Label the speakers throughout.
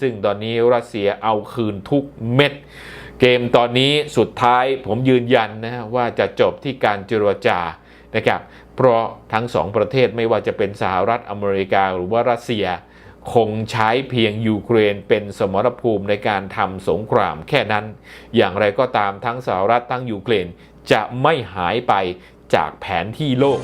Speaker 1: ซึ่งตอนนี้รัสเซียเอาคืนทุกเม็ด เกมตอนนี้สุดท้ายผมยืนยันนะว่าจะจบที่การเจรจานะครับเพราะทั้งสองประเทศไม่ว่าจะเป็นสหรัฐอเมริกาหรือว่ารัสเซีย คงใช้เพียงยูเครนเป็นสมรภูมิในการทำสงครามแค่นั้น อย่างไรก็ตามทั้งสหรัฐทั้งยูเครนจะไม่หายไปจากแผนที่โลก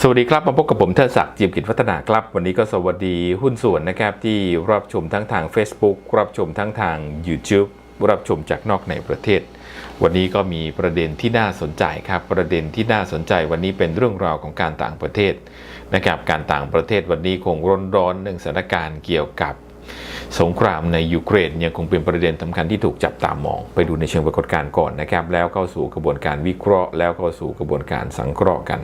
Speaker 1: สวัสดีครับ มาพบกับผมเทอศักดิ์จิมกิจวัฒนาครับ วันนี้ก็สวัสดีหุ้นส่วนนะครับ ที่รับชมทั้งทาง Facebook รับชมทั้งทาง YouTube รับชมจากนอกในประเทศ วันนี้ก็มีประเด็นที่น่าสนใจครับ ประเด็นที่น่าสนใจวันนี้เป็นเรื่องราวของการต่างประเทศนะครับการต่างประเทศวันนี้คงร้อนร้อนเรื่องสถานการณ์เกี่ยวกับสงครามในยูเครนยังคงเป็นประเด็นสำคัญที่ถูกจับตามอง ไปดูในเชิงปรากฏการณ์ก่อนนะครับ แล้วเข้าสู่กระบวนการวิเคราะห์ แล้วเข้าสู่กระบวนการสังเคราะห์กัน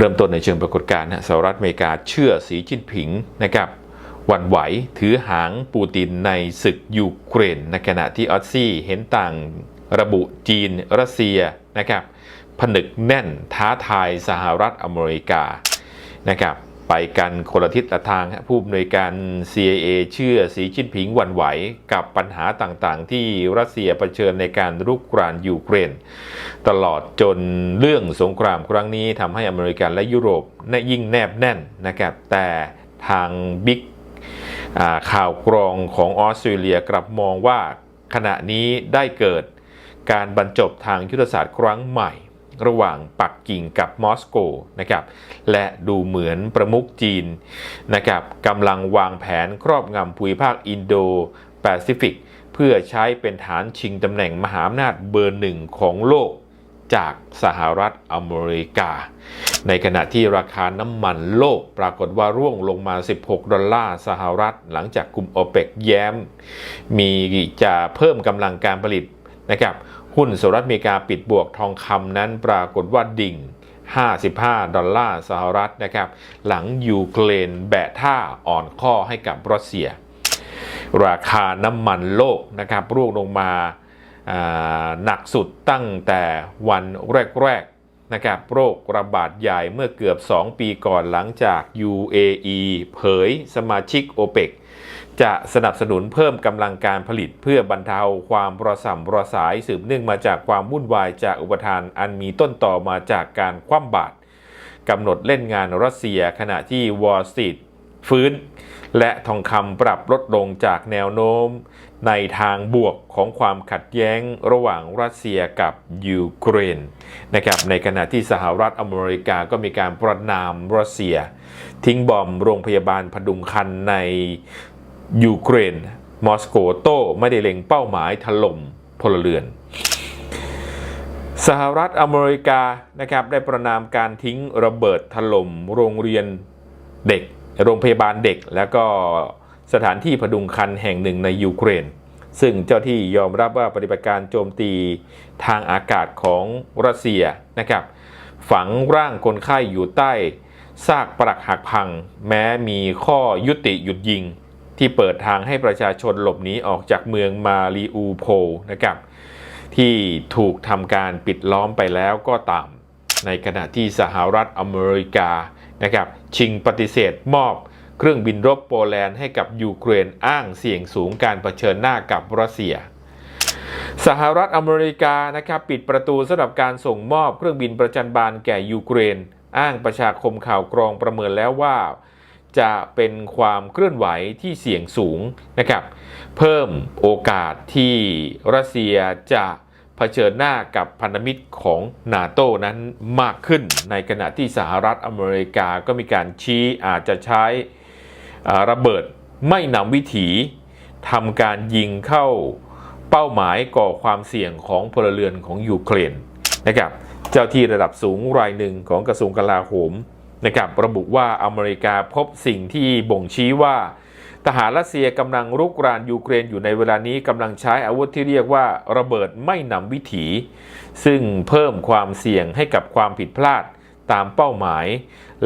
Speaker 1: เริ่มต้นในเชิงปรากฏการณ์สหรัฐอเมริกาเชื่อสีจิ้นผิงนะครับวันไหวถือหางปูตินในศึกยูเครนในขณะที่ออสซี่เห็นต่างระบุจีนรัสเซียนะครับผนึกแน่นท้าทายสหรัฐอเมริกานะครับ ไปกันคนละทิศละทางผู้อำนวยการ CIA เชื่อสีจิ้นผิงวันไหว กับปัญหาต่างๆ ที่รัสเซียเผชิญในการรุกรานยูเครน ตลอดจนเรื่องสงครามครั้งนี้ทำให้อเมริกันและยุโรปน่ยิ่งแนบแน่นนะครับแต่ทางบิ๊กข่าวกรองของออสเตรเลียกลับมองว่าขณะนี้ได้เกิดการบรรจบทางยุทธศาสตร์ครั้งใหม่ ระหว่างปักกิ่งกับมอสโกนะครับและดูเหมือนประมุขจีนนะครับกำลังวางแผนครอบงำภูมิภาคอินโดแปซิฟิกเพื่อใช้เป็นฐานชิงตำแหน่งมหาอำนาจเบอร์หนึ่งของโลกจากสหรัฐอเมริกา ในขณะที่ราคาน้ำมันโลกปรากฏว่าร่วงลงมา 16 ดอลลาร์สหรัฐ หลังจากกลุ่มโอเปกแย้ม มีจะเพิ่มกำลังการผลิตนะครับ หุ้นสหรัฐอเมริกาปิดบวกทองคำนั้นปรากฏว่าดิ่ง 55 ดอลลาร์สหรัฐนะครับ หลังยูเครนแบะท่าอ่อนข้อให้กับรัสเซีย ราคาน้ำมันโลกนะครับร่วงลงมาาหนักสุดตั้งแต่วันแรกๆนะครับโรคระบาดใหญ่เมื่อเกือบ 2 ปีก่อนหลังจาก UAE เผยสมาชิก OPEC จะสนับสนุนเพิ่มกำลังการผลิตเพื่อบรรเทาความระส่ำระสายสืบเนื่องมาจากความวุ่นวายจากอุปทานอันมีต้นต่อมาจากการคว่ำบาตรกำหนดเล่นงานรัสเซียขณะที่ Wall Street ฟื้น และทองคำปรับลดลงจากแนวโน้ม ในทางบวกของความขัดแย้งระหว่างรัสเซียกับยูเครนนะครับในขณะที่สหรัฐอเมริกาก็มีการประนามรัสเซีย ทิ้งบอมโรงพยาบาลพดุงคันใน ยูเครน มอสโกโต้ไม่ได้เล็งเป้าหมายถล่มพลเรือน สหรัฐอเมริกานะครับได้ประนามการทิ้งระเบิดถล่มโรงเรียนเด็ก โรงพยาบาลเด็ก แล้วก็สถานที่พดุงคันแห่งหนึ่งในยูเครน ซึ่งเจ้าที่ยอมรับว่าปฏิบัติการโจมตีทางอากาศของรัสเซียนะครับฝังร่างคนไข้อยู่ใต้ซากปรักหักพัง แม้มีข้อยุติหยุดยิง ที่เปิดทางให้ประชาชนหลบหนีออกจากเมืองมาริอูโพลนะครับที่ถูกทำการปิดล้อมไปแล้วก็ตาม ในขณะที่สหรัฐอเมริกานะครับชิงปฏิเสธมอบเครื่องบินรบโปแลนด์ให้กับยูเครนอ้างเสี่ยงสูงการเผชิญหน้ากับรัสเซีย สหรัฐอเมริกานะครับปิดประตูสำหรับการส่งมอบเครื่องบินประจันบานแก่ยูเครน อ้างประชาคมข่าวกรองประเมินแล้วว่า จะเป็นความเคลื่อนไหวที่เสี่ยงสูงนะครับ เพิ่มโอกาสที่รัสเซียจะเผชิญหน้ากับพันธมิตรของนาโตนั้นมากขึ้น ในขณะที่สหรัฐอเมริกาก็มีการชี้อาจจะใช้ระเบิดไม่นำวิถีทำการยิงเข้าเป้าหมายก่อความเสี่ยงของพลเรือนของยูเครนนะครับ เจ้าที่ระดับสูงรายหนึ่งของกระทรวงกลาโหม นะครับระบุว่าอเมริกาพบสิ่งที่บ่งชี้ว่า ทหารรัสเซียกำลังรุกรานยูเครนอยู่ในเวลานี้กำลังใช้อาวุธที่เรียกว่าระเบิดไม่นำวิถี ซึ่งเพิ่มความเสี่ยงให้กับความผิดพลาดตามเป้าหมาย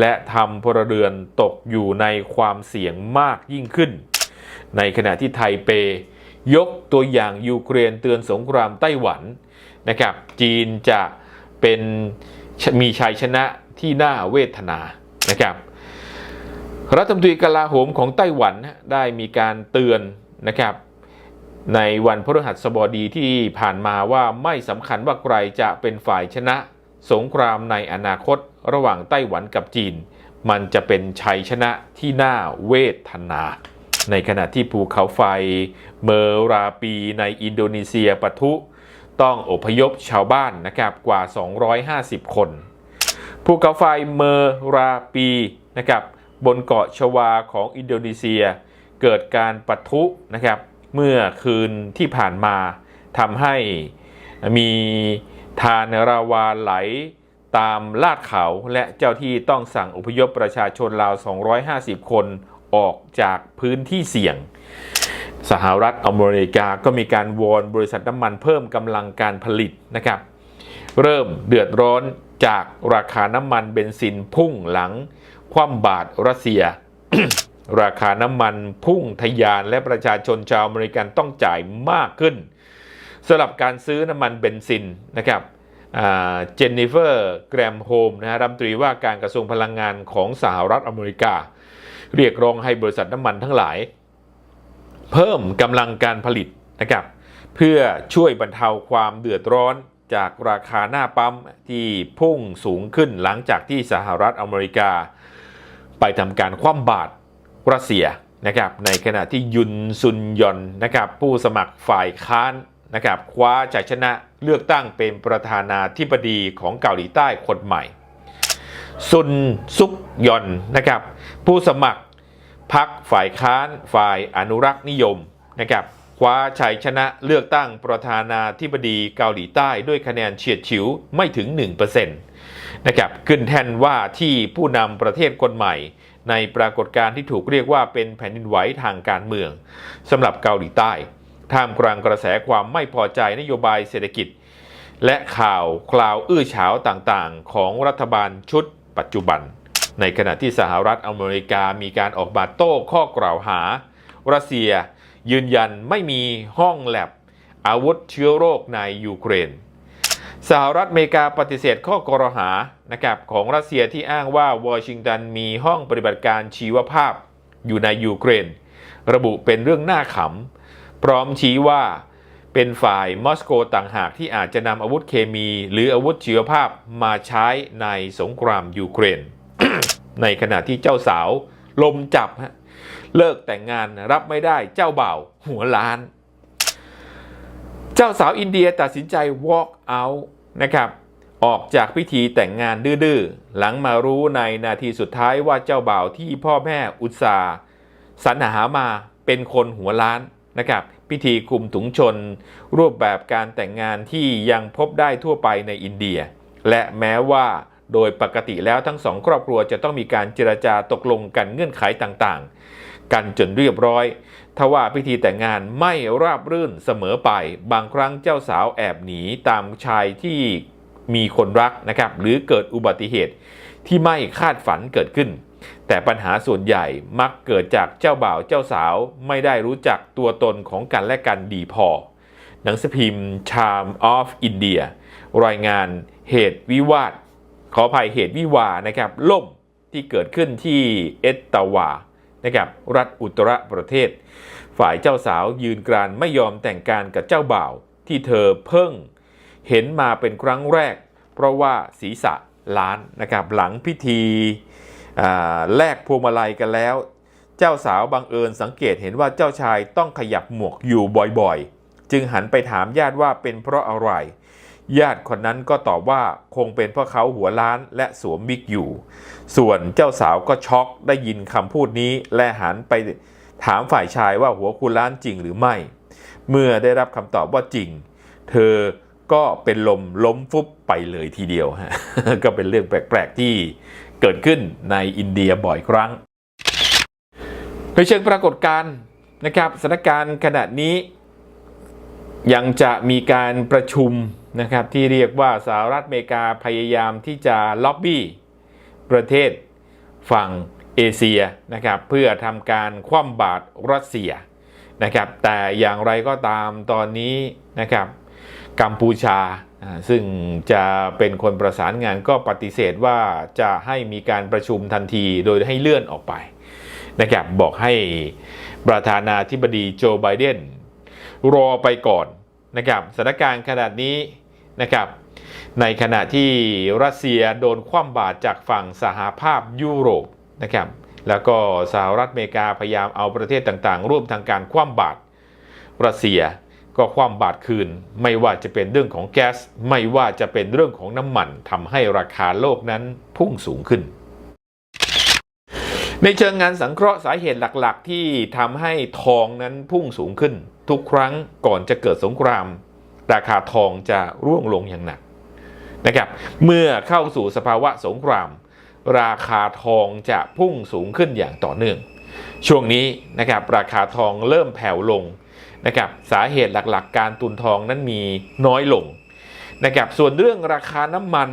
Speaker 1: และทำพลเรือนตกอยู่ในความเสี่ยงมากยิ่งขึ้น ในขณะที่ไทเป ยกตัวอย่างยูเครนเตือนสงครามไต้หวันนะครับจีนจะเป็นมีชัยชนะ ที่น่าเวทนานะครับรัฐมนตรีกลาโหมของไต้หวันได้มีการเตือนนะครับในวันพฤหัสบดีที่ผ่านมาว่าไม่สำคัญว่าใครจะเป็นฝ่ายชนะ สงครามในอนาคตระหว่างไต้หวันกับจีน มันจะเป็นชัยชนะที่น่าเวทนา ในขณะที่ภูเขาไฟเมราปีในอินโดนีเซียปะทุ ต้องอพยพชาวบ้านนะครับกว่า 250 คน ภูเขาไฟเมอราปีนะครับบนเกาะชวาของอินโดนีเซีย เกิดการปะทุนะครับเมื่อคืนที่ผ่านมาทำให้มีทานราวาไหลตามลาดเขาและเจ้าที่ต้องสั่งอพยพประชาชนราว 250 คนออกจากพื้นที่เสี่ยง สหรัฐอเมริกาก็มีการวอนบริษัทน้ำมันเพิ่มกำลังการผลิตนะครับ เริ่มเดือดร้อน จากราคาน้ำมันเบนซินพุ่งหลัง คว่ำบาตรรัสเซีย ราคาน้ำมันพุ่งทะยานและประชาชนชาวอเมริกันต้องจ่ายมากขึ้นสำหรับการซื้อน้ำมันเบนซินนะครับเจนนิเฟอร์แกรมโฮมนะฮะรัฐมนตรีว่าการกระทรวงพลังงานของสหรัฐอเมริกา เรียกร้องให้บริษัทน้ำมันทั้งหลาย เพิ่มกำลังการผลิตนะครับเพื่อช่วยบรรเทาความเดือดร้อน จากราคาหน้าปั๊มที่พุ่งสูงขึ้นหลังจากที่สหรัฐอเมริกา ไปทำการคว่ำบาตรรัสเซียนะครับในขณะที่ยุนซุนยอนนะครับผู้สมัครฝ่ายค้านนะครับคว้าชัยชนะเลือกตั้งเป็นประธานาธิบดีของเกาหลีใต้คนใหม่ ซุนซุกยอนนะครับผู้สมัครพักฝ่ายค้านฝ่ายอนุรักษ์นิยมนะครับ คว้าชัยชนะเลือกตั้งประธานาธิบดีเกาหลีใต้ด้วยคะแนนเฉียดฉิวไม่ถึง 1%นะครับขึ้นแทนว่าที่ผู้นำประเทศคนใหม่ ในปรากฏการณ์ที่ถูกเรียกว่าเป็นแผ่นดินไหวทางการเมืองสำหรับเกาหลีใต้ ท่ามกลางกระแสความไม่พอใจนโยบายเศรษฐกิจ และข่าวคลาวอื้อฉาวต่างๆ ของรัฐบาลชุดปัจจุบัน ในขณะที่สหรัฐอเมริกามีการออกมาโต้ข้อกล่าวหารัสเซีย ยืนยันไม่มีห้องแลบอาวุธเชื้อโรคในยูเครน สหรัฐอเมริกาปฏิเสธข้อกล่าวหานะครับของรัสเซียที่อ้างว่าวอชิงตันมีห้องปฏิบัติการชีวภาพอยู่ในยูเครน ระบุเป็นเรื่องน่าขำ พร้อมชี้ว่าเป็นฝ่ายมอสโกต่างหากที่อาจจะนำอาวุธเคมี หรืออาวุธชีวภาพมาใช้ในสงครามยูเครน ในขณะที่เจ้าสาวลมจับฮะ เลิกแต่งงานรับไม่ได้เจ้าบ่าวหัวล้าน เจ้าสาวอินเดียตัดสินใจ walk out นะครับ ออกจากพิธีแต่งงานดื้อๆ หลังมารู้ในนาทีสุดท้ายว่าเจ้าบ่าวที่พ่อแม่อุตสาห์สรรหามาเป็นคนหัวล้านนะครับพิธีคุมถุงชน รูปแบบการแต่งงานที่ยังพบได้ทั่วไปในอินเดีย และแม้ว่าโดยปกติแล้วทั้งสองครอบครัวจะต้องมีการเจรจาตกลงกันเงื่อนไขต่างๆ กันจนเรียบร้อย ทว่าพิธีแต่งงานไม่ราบรื่นเสมอไป บางครั้งเจ้าสาวแอบหนีตามชายที่มีคนรักนะครับ หรือเกิดอุบัติเหตุที่ไม่คาดฝันเกิดขึ้น แต่ปัญหาส่วนใหญ่มักเกิดจากเจ้าบ่าวเจ้าสาวไม่ได้รู้จักตัวตนของกันและกันดีพอ หนังสือพิมพ์ Charm of India รายงานเหตุวิวาท ขออภัยเหตุวิวานะครับล่มที่เกิดขึ้นที่เอตตาวา นะครับรัฐอุตรประเทศ ฝ่ายเจ้าสาวยืนกรานไม่ยอมแต่งการกับเจ้าบ่าว ที่เธอเพิ่งเห็นมาเป็นครั้งแรก เพราะว่าศีรษะล้านนะครับหลังพิธีแลกพวงมาลัยกันแล้ว เจ้าสาวบังเอิญสังเกตเห็นว่าเจ้าชายต้องขยับหมวกอยู่บ่อยๆ จึงหันไปถามญาติว่าเป็นเพราะอะไร ญาติคนนั้นก็ตอบว่าคงเป็นเพราะเขาหัวล้านและสวมวิกอยู่ ส่วนเจ้าสาวก็ช็อกได้ยินคำพูดนี้และหันไปถามฝ่ายชายว่าหัวคุณล้านจริงหรือไม่ เมื่อได้รับคำตอบว่าจริง เธอก็เป็นลมล้มฟุบไปเลยทีเดียวฮะก็เป็นเรื่องแปลกๆที่เกิดขึ้นในอินเดียบ่อยครั้งในเชิงปรากฏการณ์นะครับสถานการณ์ขณะนี้ยังจะมีการประชุม นะครับที่เรียกว่าสหรัฐอเมริกาพยายามที่จะล็อบบี้ประเทศฝั่งเอเชียนะครับเพื่อทำการคว่ำบาตรรัสเซียนะครับแต่อย่างไรก็ตามตอนนี้นะครับกัมพูชาอ่าซึ่งจะเป็นคนประสานงานก็ปฏิเสธว่าจะให้มีการประชุมทันทีโดยให้เลื่อนออกไปนะครับบอกให้ประธานาธิบดีโจไบเดนรอไปก่อนนะครับสถานการณ์ขนาดนี้ นะครับ ในขณะที่รัสเซียโดนคว่ำบาตรจากฝั่งสหภาพยุโรปนะครับ แล้วก็สหรัฐอเมริกาพยายามเอาประเทศต่างๆ ร่วมทางการคว่ำบาตรรัสเซียก็คว่ำบาตรคืน ไม่ว่าจะเป็นเรื่องของแก๊สไม่ว่าจะเป็นเรื่องของน้ำมันทำให้ราคาโลกนั้นพุ่งสูงขึ้น ในเชิงงานสังเคราะห์สาเหตุหลักๆ ที่ทำให้ทองนั้นพุ่งสูงขึ้น ทุกครั้งก่อนจะเกิดสงคราม ราคาทองจะร่วงลงอย่างหนักนะครับ เมื่อเข้าสู่สภาวะสงคราม ราคาทองจะพุ่งสูงขึ้นอย่างต่อเนื่อง ช่วงนี้นะครับราคาทองเริ่มแผ่วลงนะครับสาเหตุหลักๆ การตุนทองนั้นมีน้อยลงนะครับส่วนเรื่องราคาน้ำมัน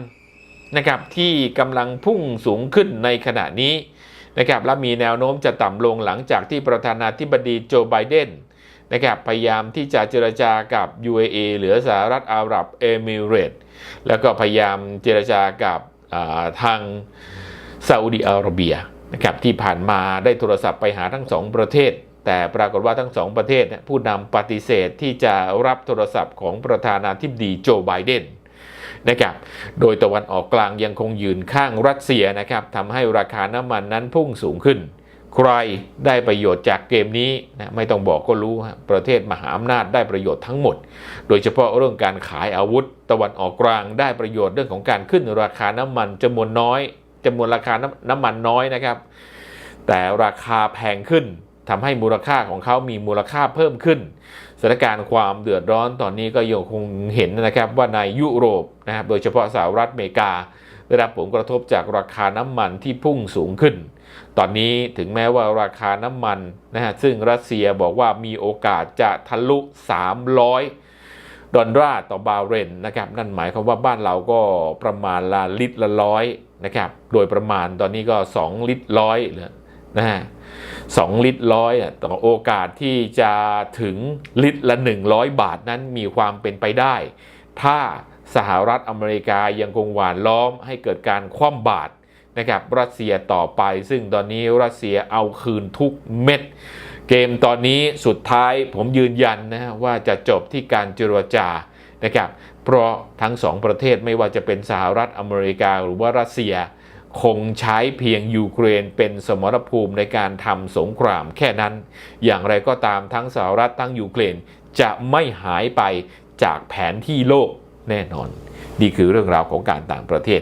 Speaker 1: นะครับที่กำลังพุ่งสูงขึ้นในขณะนี้นะครับและมีแนวโน้มจะต่ำลงหลังจากที่ประธานาธิบดีโจไบเดน นะครับพยายามที่จะเจรจากับ UAE หรือสหรัฐอาหรับเอมิเรตส์แล้วก็พยายามเจรจากับาทางซาอุดิอาระเบียนะครับที่ผ่านมาได้โทรศัพท์ไปหาทั้งสองประเทศ แต่ปรากฏว่าทั้งสองประเทศผู้นำปฏิเสธที่จะรับโทรศัพท์ของประธานาธิบดีโจไบเดนนะครับ โดยตะวันออกกลางยังคงยืนข้างรัสเซียนะครับทำให้ราคาน้ำมันนั้นพุ่งสูงขึ้น ใครได้ประโยชน์จากเกมนี้นะไม่ต้องบอกก็รู้ฮะประเทศมหาอำนาจได้ประโยชน์ทั้งหมด โดยเฉพาะเรื่องการขายอาวุธ ตะวันออกกลางได้ประโยชน์เรื่องของการขึ้นราคาน้ำมันจำนวนน้อยจำนวนราคาน้ำน้ำมันน้อยนะครับ แต่ราคาแพงขึ้นทำให้มูลค่าของเขามีมูลค่าเพิ่มขึ้นสถานการณ์ความเดือดร้อนตอนนี้ก็ยังคงเห็นนะครับว่าในยุโรปนะครับโดยเฉพาะสหรัฐอเมริกา ได้รับผลกระทบจากราคาน้ำมันที่พุ่งสูงขึ้น ตอนนี้ถึงแม้ว่าราคาน้ำมันนะฮะซึ่งรัสเซียบอกว่ามีโอกาสจะทะลุ 300 ดอลลาร์ต่อบาร์เรลนะครับ นั่นหมายความว่าบ้านเราก็ประมาณละลิตรละร้อยนะครับ โดยประมาณตอนนี้ก็ 2 ลิตรร้อยเลยนะฮะสองลิตรร้อยอะต่อโอกาสที่จะถึงลิตรละ 100 บาทนั้นมีความเป็นไปได้ ถ้าสหรัฐอเมริกายังคงหวานล้อมให้เกิดการคว่ำบาตร นะครับรัสเซียต่อไป ซึ่งตอนนี้รัสเซียเอาคืนทุกเม็ด เกมตอนนี้สุดท้ายผมยืนยันนะว่าจะจบที่การเจรจานะครับเพราะทั้งสองประเทศไม่ว่าจะเป็นสหรัฐอเมริกาหรือว่ารัสเซีย คงใช้เพียงยูเครนเป็นสมรภูมิในการทำสงครามแค่นั้น อย่างไรก็ตามทั้งสหรัฐทั้งยูเครนจะไม่หายไปจากแผนที่โลกแน่นอน นี่คือเรื่องราวของการต่างประเทศ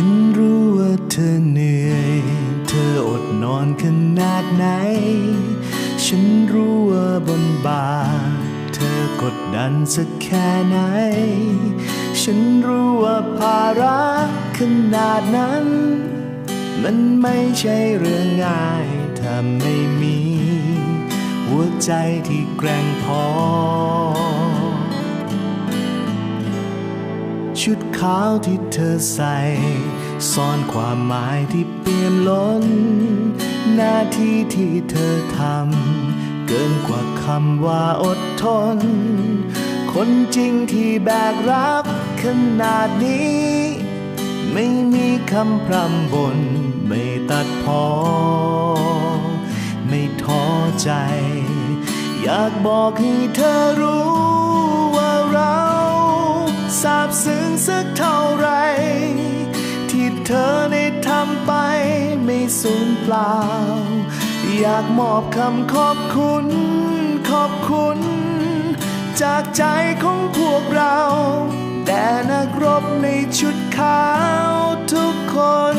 Speaker 2: ฉันรู้ว่าเธอเหนื่อย เธออดนอนขนาดไหน ฉันรู้ว่าบนบ่าเธอกดดันสักแค่ไหน ฉันรู้ว่าภาระขนาดนั้น มันไม่ใช่เรื่องง่าย ถ้าไม่มี หัวใจที่แกร่งพอ ขาวที่เธอใส่ ซ่อนความหมายที่เปี่ยมล้น หน้าที่ที่เธอทำเกินกว่าคำว่าอดทน คนจริงที่แบกรับขนาดนี้ ไม่มีคำพร่ำบน ไม่ตัดพอ ไม่ท้อใจ อยากบอกให้เธอรู้ ซาบซึ้งสักเท่าไร ที่เธอได้ทำไปไม่สูญเปล่า อยากมอบคำขอบคุณ ขอบคุณ จากใจของพวกเราแด่นักรบในชุดขาวทุกคน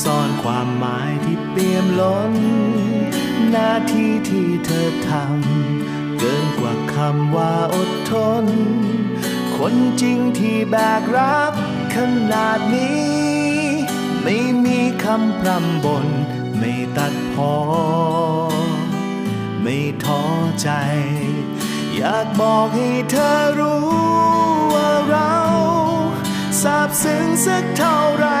Speaker 2: ซ่อนความหมายที่เปี่ยมล้น หน้าที่ที่เธอทำเกินกว่าคำว่าอดทน คนจริงที่แบกรับขนาดนี้ ไม่มีคำพร่ำบน ไม่ตัดพอ ไม่ท้อใจ อยากบอกให้เธอรู้ว่าเราซาบซึ้งสักเท่าไหร่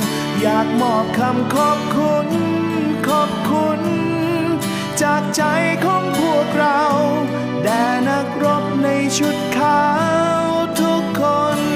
Speaker 2: อยากมอบคำขอบคุณ ขอบคุณ จากใจของพวกเรา แด่นักรบในชุดขาวทุกคน